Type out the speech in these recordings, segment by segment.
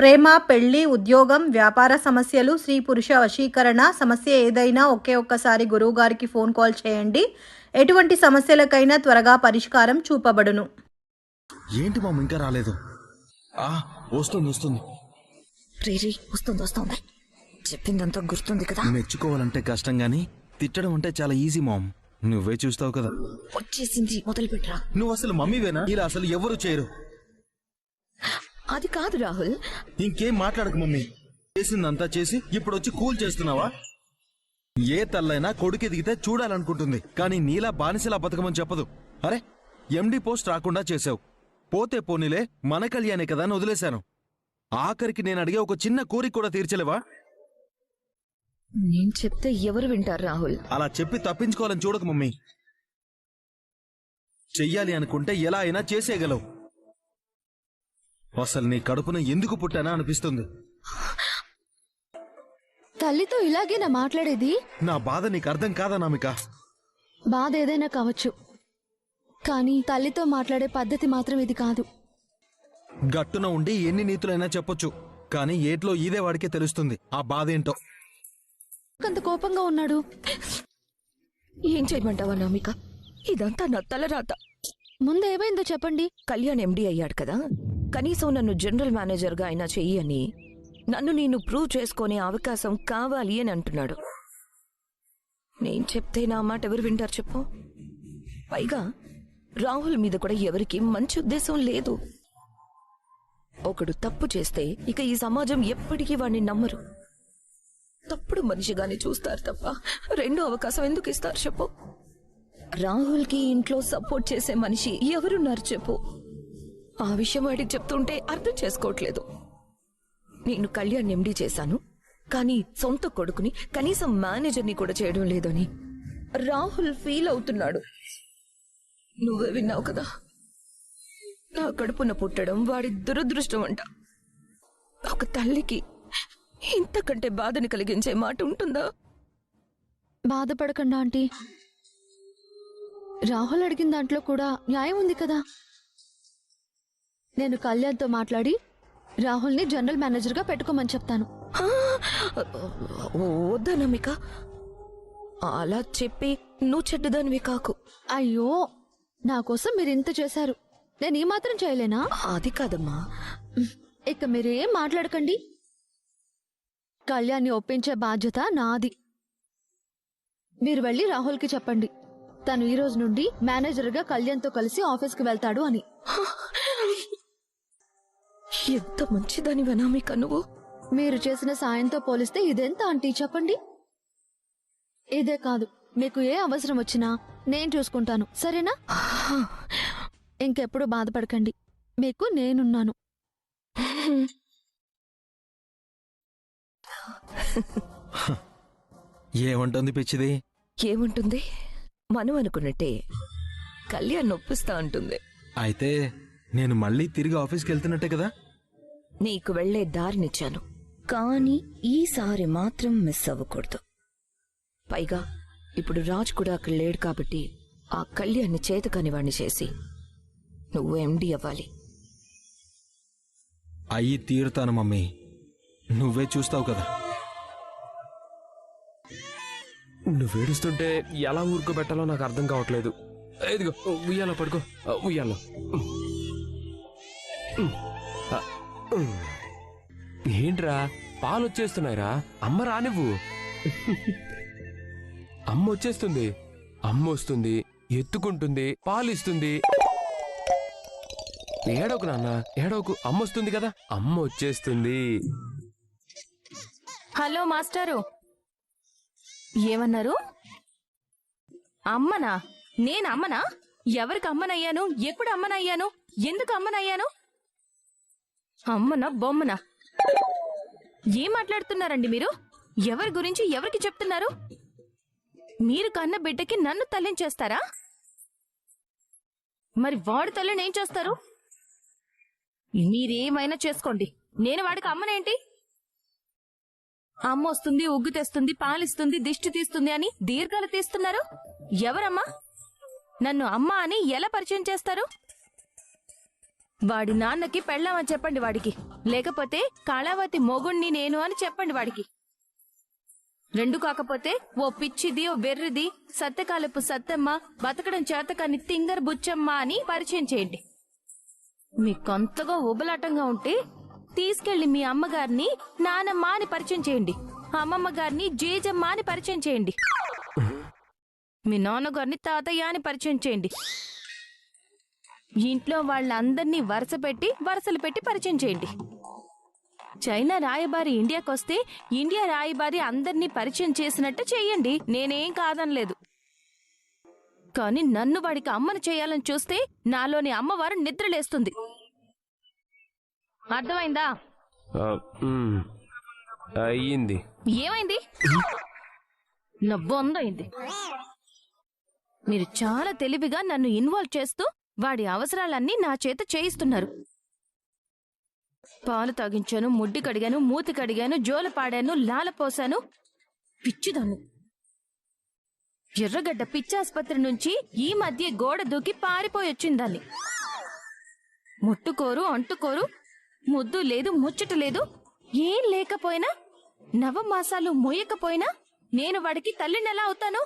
ప్రేమ పెళ్ళి ఉద్యోగం వ్యాపార సమస్యలు స్త్రీ పురుష వశీకరణ సమస్య ఏదైనా ఒకే ఒక్కసారి గురువు గారికి ఫోన్ కాల్ చేయండి. ఎటువంటి సమస్యలకైనా త్వరగా పరిష్కారం చూపబడును. ఏంటి మామ ఇంకా రాలేదు? ఆ వస్తుంది వస్తుంది. రేరీ వస్తుంది వస్తుంది. చెప్పిందంతా గుర్తుంది కదా. మెచ్చుకోవాలంటే కష్టం గాని తిట్టడం అంటే చాలా ఈజీ మామ్. నువ్వే చూస్తావు కదా. వచ్చేసింది మొదలు పెట్టరా నువ్వు అసలు మమ్మీవేనా? ఇలా అసలు ఎవరు చేయరు? అది కాదు రాహుల్. ఇంకేం మాట్లాడకు మమ్మీ. చేసిందంతా చేసి ఇప్పుడు వచ్చి కూల్ చేస్తున్నావా? ఏ తల్లైనా కొడుకు ఎదిగితే చూడాలనుకుంటుంది కానీ నీలా బానిసలా బతకమని చెప్పదు. అరే ఎండి పోస్ట్ రాకుండా చేసావు పోతే పోనీలే మన కళ్యాణే కదా అని వదిలేశాను. ఆఖరికి నేను అడిగే ఒక చిన్న కోరిక కూడా తీర్చలేవా? నేను చెప్తే ఎవరు వింటారు రాహుల్? అలా చెప్పి తప్పించుకోవాలని చూడకు మమ్మీ. చెయ్యాలి అనుకుంటే ఎలా అయినా చేసేయగలవు. అసలు నీ కడుపున ఎందుకు పుట్టానా అనిపిస్తుంది. తల్లితో ఇలాగేనా మాట్లాడేది? నా బాధ నీకు అర్థం కాదా నామిక? బాధ ఏదైనా కావచ్చు. కానీ తల్లితో మాట్లాడే పద్ధతి మాత్రం ఇది కాదు. గట్టున ఉండి ఎన్ని నీతులైనా చెప్పొచ్చు. కానీ ఏట్లో ఈదే వాడికే తెలుస్తుంది. ఆ బాధ ఏంటో? అంత కోపంగా ఉన్నాడు? ఏం చేయమంటావా నామిక? ఇదంతా నా తలరాత. ముందు ఏమైందో చెప్పండి. కళ్యాణ్ ఎండి అయ్యాడు కదా? కనీసం నన్ను జనరల్ మేనేజర్గా అయినా చెయ్యని నన్ను నేను ప్రూవ్ చేసుకునే అవకాశం కావాలి అని అంటున్నాడు. నేను చెప్తే నా మాట ఎవరు వింటారు చెప్పు? పైగా రాహుల్ మీద కూడా ఎవరికి మంచి ఉద్దేశం లేదు. ఒకడు తప్పు చేస్తే ఇక ఈ సమాజం ఎప్పటికీ వాడిని నమ్మరు. తప్పుడు మనిషిగానే చూస్తారు తప్ప రెండో అవకాశం ఎందుకు ఇస్తారు చెప్పు? రాహుల్కి ఇంట్లో సపోర్ట్ చేసే మనిషి ఎవరున్నారు చెప్పు? ఆ విషయం వాడికి చెప్తుంటే అర్థం చేసుకోవట్లేదు. నేను కళ్యాణ్ ఎండి చేశాను కానీ సొంత కొడుకుని కనీసం మేనేజర్ని కూడా చేయడం లేదని రాహుల్ ఫీల్ అవుతున్నాడు. నువ్వే విన్నావు కదా నా కడుపున పుట్టడం వాడి దురదృష్టం అంట. ఒక తల్లికి ఇంతకంటే బాధని కలిగించే మాట ఉంటుందా? బాధపడకండి ఆంటీ. రాహుల్ అడిగిన దాంట్లో కూడా న్యాయం ఉంది కదా. నేను కళ్యాణ్తో మాట్లాడి రాహుల్ని జనరల్ మేనేజర్గా పెట్టుకోమని చెప్తాను. ఆ, వద్దా నమిక అలా చెప్పి నువ్వు చెడ్డదానివి కాకు. అయ్యో నా కోసం మీరు ఇంత చేశారు. నేను ఈ మాత్రం చేయలేనా? అది కాదమ్మా. ఇక మీరేం మాట్లాడకండి. కళ్యాణ్ని ఒప్పించే బాధ్యత నాది. మీరు వెళ్ళి రాహుల్కి చెప్పండి. తను ఈ రోజు నుండి మేనేజర్గా కళ్యాణ్తో కలిసి ఆఫీస్కి వెళ్తాడు అని. ఎంత మంచిదాని వనామిక నువ్వు మీరు చేసిన సాయంతో పోలిస్తే ఇదెంత ఆంటీ చెప్పండి? ఇదే కాదు మీకు ఏ అవసరం వచ్చినా నేను చూసుకుంటాను సరేనా? ఇంకెప్పుడు బాధపడకండి మీకు నేనున్నాను. ఏమంటుంది పిచ్చిది? ఏముంటుంది? మనం అనుకున్నట్టే. కళ్యాణ్ నొప్పిస్తా అంటుంది. అయితే నేను మళ్ళీ తిరిగి ఆఫీస్కి వెళ్తున్నట్టే కదా? నీకు వెళ్ళే దారినిచ్చాను. కానీ ఈసారి మాత్రం మిస్ అవ్వకూడదు. పైగా ఇప్పుడు రాజ్ కూడా అక్కడ లేడు కాబట్టి ఆ కళ్యాణ్ని చేతకాని వాణ్ణి చేసి నువ్వు ఎండి అవ్వాలి. అయ్యి తీరుతాను మమ్మీ. నువ్వే చూస్తావు కదా. నువ్వు ఏడుస్తుంటే ఎలా ఊరుకోబెట్టాలో నాకు అర్థం కావట్లేదు. ఇదిగో ఉయ్యాలో పడుకో. ఉయ్యాలో. ఏంట్రా? పాలు వచ్చేస్తున్నాయిరా. అమ్మ రానివ్వు. అమ్మ వచ్చేస్తుంది. అమ్మ వస్తుంది. ఎత్తుకుంటుంది. పాలు ఇస్తుంది. ఏడోకు నాన్న. ఏడోకు అమ్మ వస్తుంది కదా. అమ్మ వచ్చేస్తుంది. హలో మాస్టారు. ఏమన్నారు? అమ్మనా? నేను అమ్మనా? ఎవరికి అమ్మనయ్యాను? ఎప్పుడు అమ్మనయ్యాను? ఎందుకు అమ్మనయ్యాను? అమ్మనా బొమ్మనా? ఏం మాట్లాడుతున్నారండి మీరు? ఎవరి గురించి ఎవరికి చెప్తున్నారు? మీరు కన్న బిడ్డకి నన్ను తల్లించేస్తారా మరి వాడు తల్లిని ఏం చేస్తారు? మీరేమైనా చేసుకోండి. నేను వాడికి అమ్మనేంటి? అమ్మ వస్తుంది ఉగ్గు తెస్తుంది పాలిస్తుంది దిష్టి తీస్తుంది అని దీర్ఘాలు తీస్తున్నారు? ఎవరమ్మా? నన్ను అమ్మ అని ఎలా పరిచయం చేస్తారు? వాడి నాన్నకి పెళ్ళామని చెప్పండి వాడికి. లేకపోతే కళావతి మొగుణ్ణి నేను అని చెప్పండి వాడికి. రెండు కాకపోతే ఓ పిచ్చిది ఓ వెర్రిది సత్యకాలపు సత్తమ్మ బతకడం చేతకాని తింగర్ బుచ్చమ్మ అని పరిచయం చేయండి. మీకంతగా ఉబలాటంగా ఉంటే తీసుకెళ్ళి మీ అమ్మగారిని నానమ్మ అని పరిచయం చేయండి. అమ్మమ్మ గారిని జేజమ్మ అని పరిచయం చేయండి. మీ నాన్నగారిని తాతయ్య అని పరిచయం చేయండి. ఇంట్లో వాళ్ళందరినీ వరుస పెట్టి వరుసలు పెట్టి పరిచయం చేయండి. చైనా రాయబారి ఇండియాకొస్తే ఇండియా రాయబారి అందరినీ పరిచయం చేసినట్టు చెయ్యండి నేనేం కాదనలేదు. కానీ నన్ను వాడికి అమ్మను చేయాలని చూస్తే నాలోని అమ్మవారు నిద్రలేస్తుంది. అర్థమైందా? అయ్యింది. ఏమైంది? నా బొందైంది. మీరు చాలా తెలివిగా నన్ను ఇన్వాల్వ్ చేస్తూ వాడి అవసరాలన్నీ నా చేత చేయిస్తున్నారు. పాలు తాగించాను ముడ్డి కడిగాను మూతి కడిగాను జోలు పాడాను లాల పిచ్చిదాన్ని. ఎర్రగడ్డ పిచ్చాసుపత్రి నుంచి ఈ మధ్య గోడ దూకి పారిపోయొచ్చిందాన్ని. ముట్టుకోరు అంటుకోరు ముద్దు లేదు ముచ్చట లేదు ఏం లేకపోయినా నవమాసాలు మోయకపోయినా నేను వాడికి తల్లిని ఎలా అవుతాను?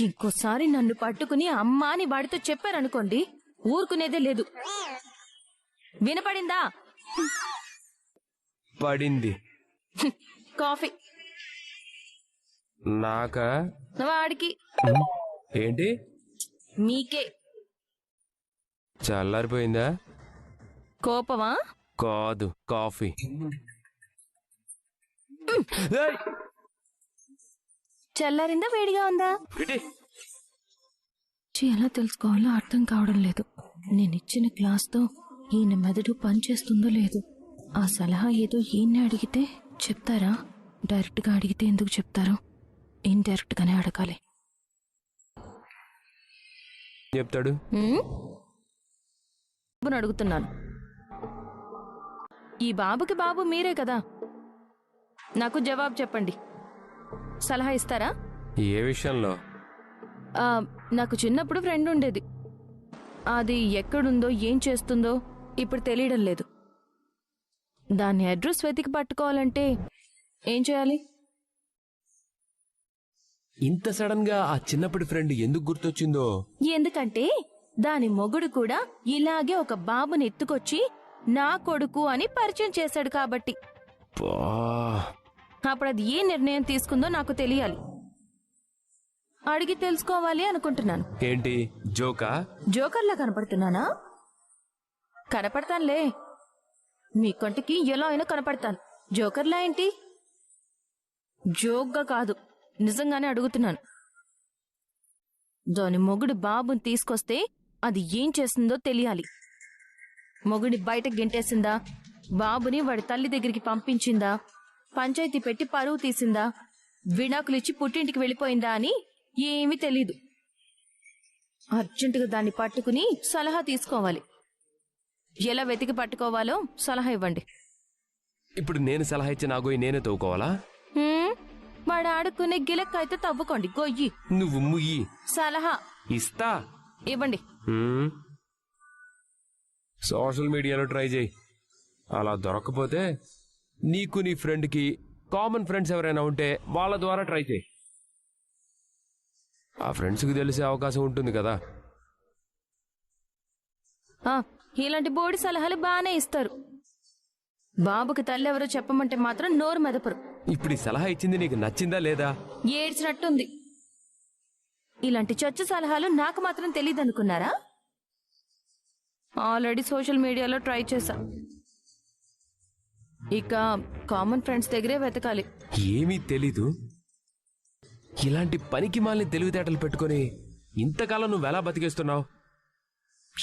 ఇంకోసారి నన్ను పట్టుకుని అమ్మా అని వాడితో చెప్పారనుకోండి ఊరుకునేదే లేదు. వినపడిందా? పడింది. కాఫీ. నాకా? వాడికి. ఏంటి? మీకే. చల్లారిపోయిందా? కోపమా? కాదు కాఫీ! చల్లారిందా వేడిగా ఉందా? ఛీ, ఎలా తెలుసుకోవాలో అర్థం కావడం లేదు. నేను ఇచ్చిన క్లాస్తో ఈయన మెదడు పనిచేస్తుందో లేదు. ఆ సలహా ఏదో ఈయన్ని అడిగితే చెప్తారా? డైరెక్ట్గా అడిగితే ఎందుకు చెప్తారు? ఇండైరెక్ట్ గానే అడగాలి. చెప్తాడు? బాబుని అడుగుతున్నాను. ఈ బాబుకి బాబు మీరే కదా. నాకు జవాబు చెప్పండి. సలహా ఇస్తారా? ఏ విషయంలో? ఆ, నాకు చిన్నప్పుడు ఫ్రెండ్ ఉండేది. అది ఎక్కడుందో ఏం చేస్తుందో ఇప్పుడు తెలియడం లేదు. దాని అడ్రస్ వెతికి పట్టుకోవాలంటే ఏం చేయాలి? ఇంత సడన్గా ఆ చిన్నప్పటి ఫ్రెండ్ ఎందుకు గుర్తొచ్చిందో? ఎందుకంటే దాని మొగుడు కూడా ఇలాగే ఒక బాబుని ఎత్తుకొచ్చి నా కొడుకు అని పరిచయం చేశాడు కాబట్టి. పా అప్పుడు అది ఏ నిర్ణయం తీసుకుందో నాకు తెలియాలి. అడిగి తెలుసుకోవాలి అనుకుంటున్నాను. ఏంటి? జోకా? జోకర్లా కనపడుతున్నానా? కనపడతానులే. మీ కంటికి ఎలా అయినా కనపడతాను. జోకర్లా ఏంటి? జోక్గా కాదు. నిజంగానే అడుగుతున్నాను. దాని మొగుడు బాబుని తీసుకొస్తే అది ఏం చేసిందో తెలియాలి. మొగుడి బయట గెంటేసిందా? బాబుని వాడి తల్లి దగ్గరికి పంపించిందా? పంచాయతీ పెట్టి పరువు తీసిందా? విడాకులిచ్చి పుట్టింటికి వెళ్ళిపోయిందా అని ఏమీ తెలీదు. అర్జెంటుగా దాన్ని పట్టుకుని సలహా తీసుకోవాలి. ఎలా వెతికి పట్టుకోవాలో సలహా ఇవ్వండి. ఇప్పుడు నేను సలహా ఇచ్చి నా గోయి నేనే తవ్వుకోవాలా? వాడు ఆడుకునే గిలక్ అయితే తవ్వుకోండి. గొయ్యి నువ్వు ముయ్యి. సలహా. ఇస్తా. ఇవ్వండి. సోషల్ మీడియాలో ట్రై చేయి. అలా దొరకకపోతే నీకు నీ ఫ్రెండ్కి కామన్ ఫ్రెండ్స్ ఎవరైనా ఉంటే వాళ్ళ ద్వారా ట్రై చేయి. ఆ ఫ్రెండ్స్కి తెలిసే అవకాశం ఉంటుంది కదా. ఆ, ఇలాంటి బోడి సలహాలు బాగానే ఇస్తారు. బాబుకి తల్లి ఎవరో చెప్పమంటే మాత్రం నోరు మెదపరు. ఇప్పుడు ఈ సలహా ఇచ్చింది నీకు నచ్చిందా లేదా? ఏడ్చినట్టుంది. ఇలాంటి చొచ్చు సలహాలు నాకు మాత్రం తెలియదు అనుకున్నారా ఆల్రెడీ సోషల్ మీడియాలో ట్రై చేశా. ఇక కామన్ ఫ్రెండ్స్ దగ్గరే వెతకాలి. ఏమీ తెలీదు. ఇలాంటి పనికి మాలిన తెలివితేటలు పెట్టుకొని ఇంతకాలం నువ్వు ఎలా బతికేస్తున్నావు?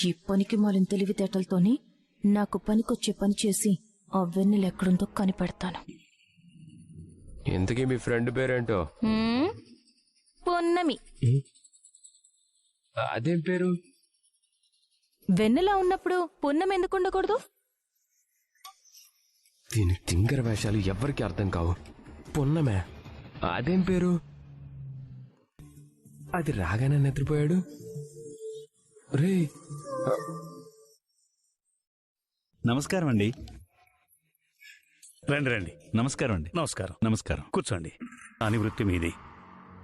ఈ పనికి మాలిన తెలివితేటలతోని నాకు పనికొచ్చే పని చేసి ఆ వెన్నెలు ఎక్కడుందో కనిపెడతాను. ఇంతకీ మీ ఫ్రెండ్ పేరేంటో? హ్మ్? పొన్నమి. అదేం పేరు? వెన్నెలా ఉన్నప్పుడు పున్నం ఎందుకు ఉండకూడదు? దీని తింగర వేషాలు ఎవ్వరికి అర్థం కావు. పొన్నమే. అదేం పేరు? అది రాగానే నిద్రపోయాడు. రే నమస్కారం అండి. రండి రండి. నమస్కారం అండి. నమస్కారం. నమస్కారం. కూర్చోండి. అని వృత్తి మీది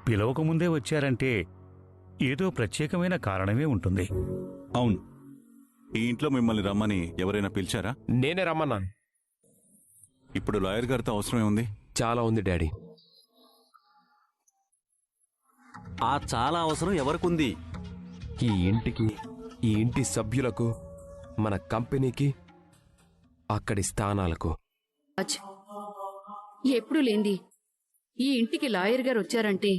పిలవకముందే వచ్చారంటే ఏదో ప్రత్యేకమైన కారణమే ఉంటుంది. అవును. ఈ ఇంట్లో మిమ్మల్ని రమ్మని ఎవరైనా పిలిచారా? నేనే రమ్మన్నాను. ఇప్పుడు లాయర్ గారితో అవసరమే ఉంది? చాలా ఉంది డాడీ. ఆ చాలా అవసరం ఎవరికుంది? ఈ ఇంటికి ఈ ఇంటి సభ్యులకు మన కంపెనీకి అక్కడి స్థానాలకు. రాజ్ ఎప్పుడు లేంది. ఈ ఇంటికి లాయర్ గారు వచ్చారంటే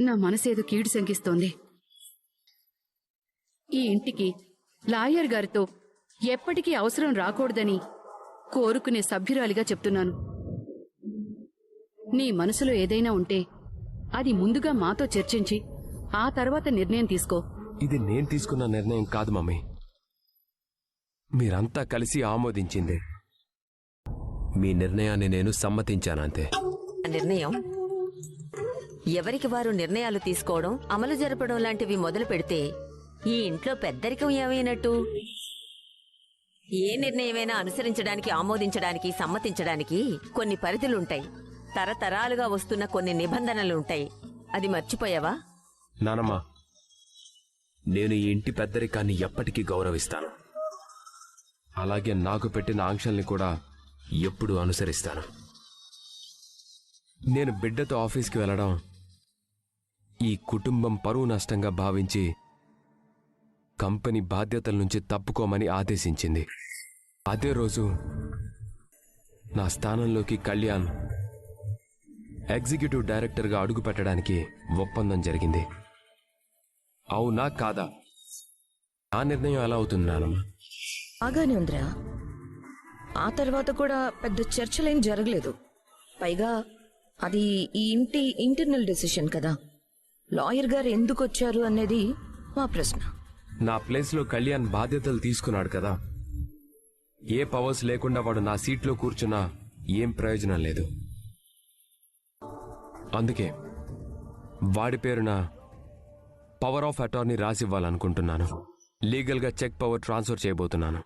నా మనసేదో కీడు శంకిస్తోంది. ఈ ఇంటికి లాయర్ గారితో ఎప్పటికీ అవసరం రాకూడదని కోరుకునే సభ్యురాలిగా చెప్తున్నాను. నీ మనసులో ఏదైనా ఉంటే అది ముందుగా మాతో చర్చించి ఆ తర్వాత నిర్ణయం తీసుకో. ఇది నేను తీసుకున్న నిర్ణయం కాదు మమ్మీ. మీరంతా కలిసి ఆమోదించింది. మీ నిర్ణయాన్ని నేను సమ్మతించానంతే ఆ నిర్ణయం? ఎవరికి వారు నిర్ణయాలు తీసుకోవడం అమలు జరపడం లాంటివి మొదలు పెడితే ఈ ఇంట్లో పెద్దరికం ఏమైనట్టు? ఏ నిర్ణయమైనా అనుసరించడానికి ఆమోదించడానికి సమ్మతించడానికి కొన్ని పరిధులుంటాయి. తరతరాలుగా వస్తున్న కొన్ని నిబంధనలుంటాయి. అది మర్చిపోయావా? నానమ్మా నేను ఈ ఇంటి పెద్దరికాన్ని ఎప్పటికీ గౌరవిస్తాను. అలాగే నాకు పెట్టిన ఆంక్షల్ని కూడా ఎప్పుడూ అనుసరిస్తాను. నేను బిడ్డతో ఆఫీస్కి వెళ్ళడం ఈ కుటుంబం పరువు నష్టంగా భావించి కంపెనీ బాధ్యతల నుంచి తప్పుకోమని ఆదేశించింది. అదే రోజు నా స్థానంలోకి కళ్యాణ్ ఎగ్జిక్యూటివ్ డైరెక్టర్గా అడుగు పెట్టడానికి ఒప్పందం జరిగింది. అవునా కాదా? ఆ నిర్ణయం ఎలా అవుతుంది బాగానే ఉందిరా. ఆ తర్వాత కూడా పెద్ద చర్చలేం జరగలేదు. పైగా అది ఈ ఇంటి ఇంటర్నల్ డెసిషన్ కదా. లాయర్ గారు ఎందుకు వచ్చారు అనేది మా ప్రశ్న. నా ప్లేస్లో కళ్యాణ్ బాధ్యతలు తీసుకున్నాడు కదా. ఏ పవర్స్ లేకుండా వాడు నా సీట్లో కూర్చున్నా ఏం ప్రయోజనం లేదు. అందుకే వాడి పేరున పవర్ ఆఫ్ అటార్నీ రాసివ్వాలనుకుంటున్నాను. లీగల్గా చెక్ పవర్ ట్రాన్స్ఫర్ చేయబోతున్నాను.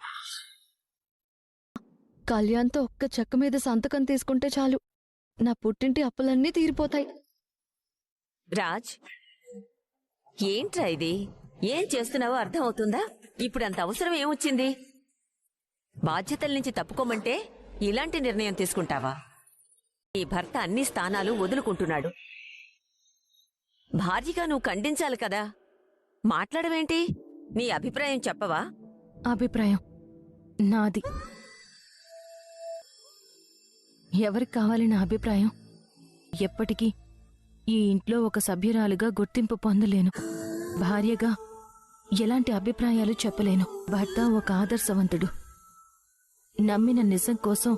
కళ్యాణ్తో ఒక్క చెక్క మీద సంతకం తీసుకుంటే చాలు. నా పుట్టింటి అప్పులన్నీ తీరిపోతాయి. రాజ్ ఏంట్రా ఇది? ఏం చేస్తున్నావో అర్థం అవుతుందా ఇప్పుడు అంత అవసరం ఏమొచ్చింది? బాధ్యతల నుంచి తప్పుకోమంటే ఇలాంటి నిర్ణయం తీసుకుంటావా? నీ భర్త అన్ని స్థానాలు వదులుకుంటున్నాడు. భార్యగా నువ్వు ఖండించాలి కదా. మాట్లాడవేంటి? నీ అభిప్రాయం చెప్పవా? అభిప్రాయం నాది. ఎవరికి కావాలి నా అభిప్రాయం? ఎప్పటికీ ఈ ఇంట్లో ఒక సభ్యురాలుగా గుర్తింపు పొందలేను. భార్యగా ఎలాంటి అభిప్రాయాలు చెప్పలేను. భర్త ఒక ఆదర్శవంతుడు. నమ్మిన నిజం కోసం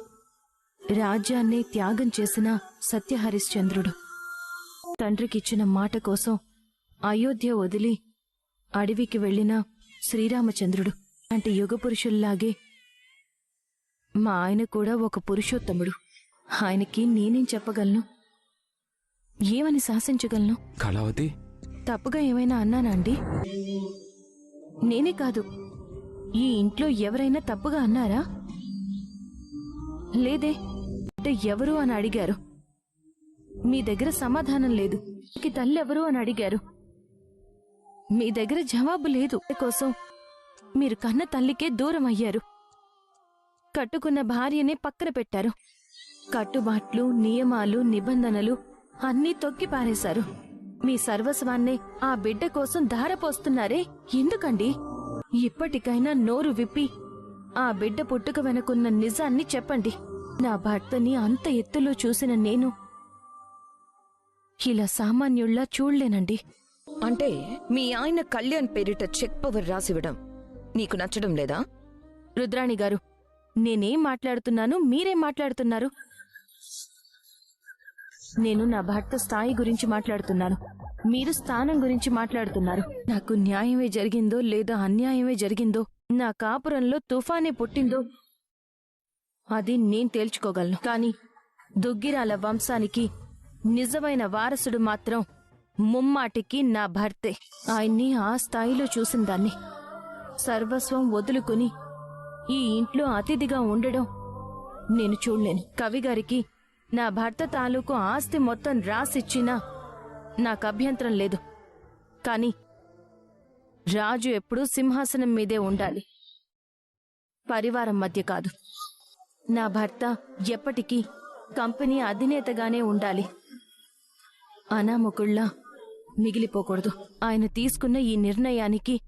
రాజ్యాన్ని త్యాగం చేసిన సత్యహరిశ్చంద్రుడు. తండ్రికిచ్చిన మాట కోసం అయోధ్య వదిలి అడవికి వెళ్ళిన శ్రీరామచంద్రుడు. లాంటి యుగపురుషుల్లాగే మా ఆయన కూడా ఒక పురుషోత్తముడు. ఆయనకి నేనేం చెప్పగలను? ఏమని శాసించగలను? కళావతి? తప్పుగా ఏమైనా అన్నానా అండి? నేనే కాదు. ఈ ఇంట్లో ఎవరైనా తప్పుగా అన్నారా? లేదే అంటే ఎవరు అని అడిగారు. మీ దగ్గర సమాధానం లేదు. ఈ తల్లి ఎవరు అని అడిగారు. మీ దగ్గర జవాబు లేదు. కోసం మీరు కన్న తల్లికే దూరం అయ్యారు. కట్టుకున్న భార్యనే పక్కన పెట్టారు. కట్టుబాట్లు నియమాలు నిబంధనలు అన్నీ తొక్కి పారేశారు మీ సర్వస్వాన్నే ఆ బిడ్డ కోసం ధారపోస్తున్నారే? ఎందుకండి? ఇప్పటికైనా నోరు విప్పి ఆ బిడ్డ పుట్టుక వెనుకున్న నిజాన్ని చెప్పండి. నా భర్తని అంత ఎత్తులో చూసిన నేను ఇలా సామాన్యుల్లా చూడలేనండి. అంటే మీ ఆయన కళ్యాణ్ పేరిట చెక్ పవర్ రాసివ్వడం నీకు నచ్చడం లేదా? రుద్రాణి గారు నేనేం మాట్లాడుతున్నాను మీరేం మాట్లాడుతున్నారు? నేను నా భర్త స్థాయి గురించి మాట్లాడుతున్నాను. మీరు స్థానం గురించి మాట్లాడుతున్నారు. నాకు న్యాయమే జరిగిందో లేదా అన్యాయమే జరిగిందో నా కాపురంలో తుఫానే పుట్టిందో అది నేను తేల్చుకోగలను. కానీ దుగ్గిరాల వంశానికి నిజమైన వారసుడు మాత్రం ముమ్మాటికి నా భర్తే. ఆయన్ని ఆ స్థాయిలో చూసిన దాన్ని సర్వస్వం వదులుకుని ఈ ఇంట్లో అతిథిగా ఉండడం నేను చూడలేను. కవిగారికి నా భర్త తాలూకు ఆస్తి మొత్తం రాసిచ్చినా నాకు అభ్యంతరం లేదు. కానీ రాజు ఎప్పుడూ సింహాసనం మీదే ఉండాలి. పరివారం మధ్య కాదు. నా భర్త ఎప్పటికీ కంపెనీ అధినేతగానే ఉండాలి. అనామకుళ్ళ మిగిలిపోకూడదు. ఆయన తీసుకున్న ఈ నిర్ణయానికి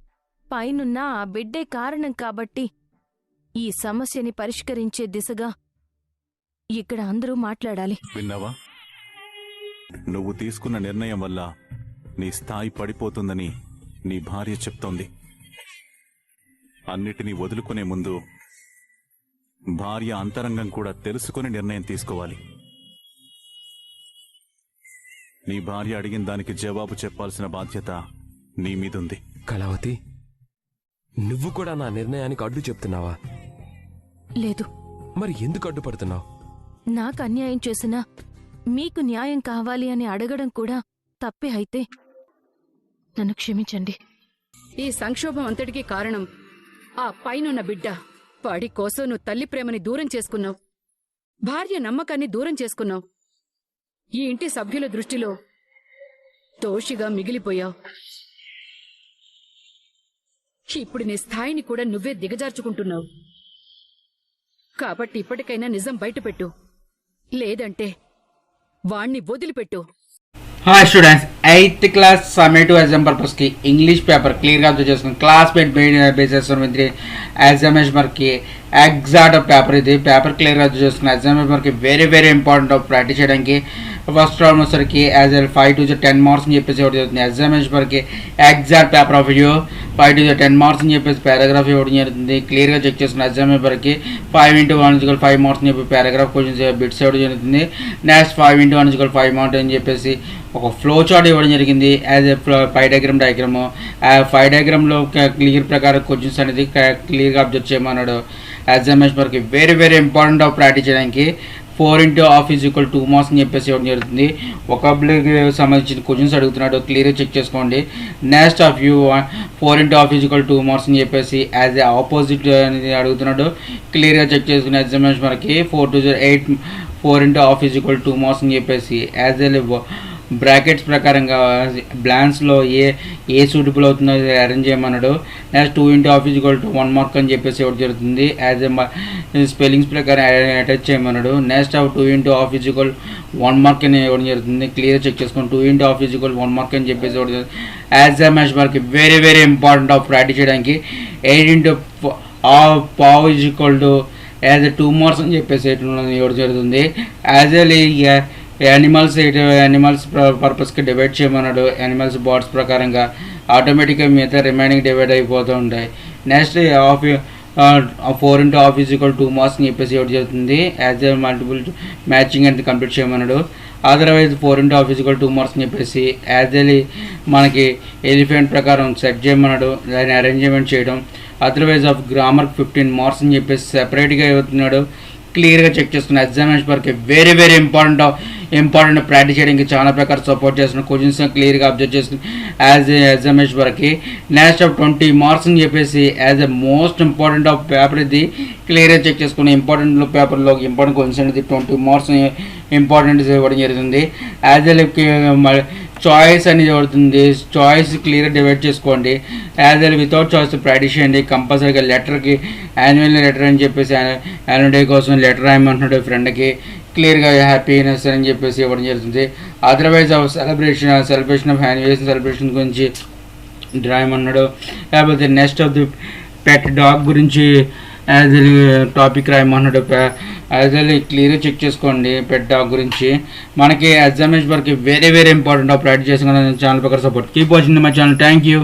పైనున్న ఆ బిడ్డే కారణం కాబట్టి ఈ సమస్యని పరిష్కరించే దిశగా ఇక్కడ అందరూ మాట్లాడాలి. విన్నావా? నువ్వు తీసుకున్న నిర్ణయం వల్ల నీ స్థాయి పడిపోతుందని నీ భార్య చెప్తోంది. అన్నిటినీ వదులుకునే ముందు భార్య అంతరంగం కూడా తెలుసుకుని నిర్ణయం తీసుకోవాలి. నీ భార్య అడిగిన దానికి జవాబు చెప్పాల్సిన బాధ్యత నీ మీదుంది. కళావతి నువ్వు కూడా నా నిర్ణయానికి అడ్డు చెప్తున్నావా? లేదు. మరి ఎందుకు అడ్డుపడుతున్నావు? నాకు అన్యాయం చేసినా మీకు న్యాయం కావాలి అని అడగడం కూడా తప్పే అయితే. నన్ను క్షమించండి. ఈ సంక్షోభం అంతటికీ కారణం ఆ పైనున్న బిడ్డ. వాడి కోసం నువ్వు తల్లి ప్రేమని దూరం చేసుకున్నావు. భార్య నమ్మకాన్ని దూరం చేసుకున్నావు. ఈ ఇంటి సభ్యుల దృష్టిలో దోషిగా మిగిలిపోయావు. ఇప్పుడు నీ స్థాయిని కూడా నువ్వే దిగజార్చుకుంటున్నావు. కాబట్టి ఇప్పటికైనా నిజం బయటపెట్టు. లేదంటే వాణ్ణి వదిలిపెట్టు. Hi students eighth class summative exam పర్పస్కి ఇంగ్లీష్ పేపర్ క్లియర్గా అర్థం చేసుకుని క్లాస్ పెట్ బేసెస్ మీద ఎగ్జామినేషన్కి ఎగ్జాక్ట్ పేపర్ ఇది. పేపర్ క్లియర్గా అర్థం చేసుకుని ఎగ్జామినేషన్కి వెరీ వెరీ ఇంపార్టెంట్ ప్రాక్టీస్ చేయడానికి. ఫస్ట్ రౌండ్ వచ్చరికి as L five to ten marks అని చెప్పేసి ఇవ్వడం జరుగుతుంది. ఎగ్జామినేషన్కి exact paper of you five to ten marks అని చెప్పేసి పారాగ్రాఫ్ ఇవ్వడం జరుగుతుంది. క్లియర్గా చెక్ చేసుకున్న ఎగ్జామ్ పేపర్కి five into one is equal five marks అని చెప్పి పారాగ్రాఫ్ క్వశ్చన్స్ బిట్స్ ఇవ్వడం జరుగుతుంది. Next five into one is equal five marks అని చెప్పేసి ఒక ఫ్లో చార్ట్ ఇవ్వడం జరిగింది. As a five diagram diagram ఆ ఫైవ్ డయాగ్రామ్లో క్లియర్ ప్రకారం క్వశ్చన్స్ అనేది క్లియర్గా అబ్జర్వ్ చేయమన్నాడు. ఎగ్జామినేషన్ వరకు very very important of practice చేయడానికి four into half is equal two marks అని చెప్పేసి ఇవ్వడం జరుగుతుంది. ఒక సంబంధించిన క్వశ్చన్స్ అడుగుతున్నాడు. క్లియర్గా చెక్ చేసుకోండి. Next of you four into half is equal two marks అని చెప్పేసి యాజ్ ఏ ఆపోజిట్ అనేది అడుగుతున్నాడు. క్లియర్గా చెక్ చేసుకునే ఎగ్జామినేషన్ మనకి four two zero eight four into half is equal two marks అని చెప్పేసి యాజ్ ఏ బ్రాకెట్స్ ప్రకారంగా బ్లాన్స్లో ఏ ఏ సూటబుల్ అవుతుందో అరేంజ్ చేయమన్నాడు. Next two into half is equal to one mark అని చెప్పేసి ఇవ్వడం జరుగుతుంది. యాజ్ ఎ స్పెల్లింగ్స్ ప్రకారం అటాచ్ చేయమన్నాడు. Next two into half equal one mark అని ఇవ్వడం జరుగుతుంది. క్లియర్ చెక్ చేసుకొని two into half equal one mark అని చెప్పేసి ఇవ్వడం జరుగుతుంది. As a match mark very very important of practice చేయడానికి. Eight into pav is equal to as a two marks అని చెప్పేసి ఇవ్వడం జరుగుతుంది. యాజ్ ఎ యానిమల్స్ యానిమల్స్ పర్పస్కి డివైడ్ చేయమన్నాడు. యానిమల్స్ బాడ్స్ ప్రకారంగా ఆటోమేటిక్గా మిగతా రిమైనింగ్ డివైడ్ అయిపోతూ ఉంటాయి. Next of four into half is equal two marks అని చెప్పేసి ఇవ్వడం జరుగుతుంది యాజ్ ఎ మల్టిపుల్ మ్యాచింగ్ అనేది కంప్లీట్ చేయమన్నాడు. Otherwise four into half is equal two marks అని చెప్పేసి యాజ్ ఎ మనకి ఎలిఫెంట్ ప్రకారం సెట్ చేయమన్నాడు. దాన్ని అరేంజ్మెంట్ చేయడం. Otherwise of grammar fifteen marks అని చెప్పేసి సెపరేట్గా ఇవ్వుతున్నాడు క్లియర్గా చెక్ చేసుకున్న ఎగ్జామినేషన్ వరకు very very important important practice చేయడానికి చాలా ప్రకారం సపోర్ట్ చేస్తున్న క్వశ్చన్స్ క్లియర్గా అబ్జర్వ్ చేస్తుంది యాజ్ ఏ ఎగ్జామినేషన్ వరకు నెక్స్ట్ ఆఫ్ ట్వంటీ మార్క్స్ అని చెప్పేసి as a most important of paper ఇది క్లియర్గా చెక్ చేసుకుని ఇంపార్టెంట్ పేపర్లో ఇంపార్టెంట్ క్వశ్చన్స్ అనేది ట్వంటీ మార్క్స్ ఇంపార్టెంట్ ఇవ్వడం జరుగుతుంది. యాజ్ ఎ చాయిస్ అనేది పడుతుంది చాయిస్ క్లియర్గా డివైడ్ చేసుకోండి. As well without choice practice చేయండి. కంపల్సరీగా లెటర్కి యాన్యువల్ లెటర్ అని చెప్పేసి యాన్యువల్ డే కోసం లెటర్ రాయమంటున్నాడు ఫ్రెండ్కి క్లియర్గా హ్యాపీనెస్ అని చెప్పేసి ఇవ్వడం జరుగుతుంది. అదర్వైజ్ సెలబ్రేషన్ సెలబ్రేషన్ ఆఫ్ యాన్యువేషన్ సెలబ్రేషన్ గురించి రాయమన్నాడు. లేకపోతే next of the pet dog గురించి యాజ్ టాపిక్ రాయమన్నాడు. యాజ్ వెల్ క్లియర్గా చెక్ చేసుకోండి పెట్ డాగ్ గురించి. మనకి ఎగ్జామినేషన్ వరకు వెరీ వెరీ ఇంపార్టెంట్ ప్రాక్టీస్ చేసుకున్న ఛానల్ ప్రకారం support keep watching my channel thank you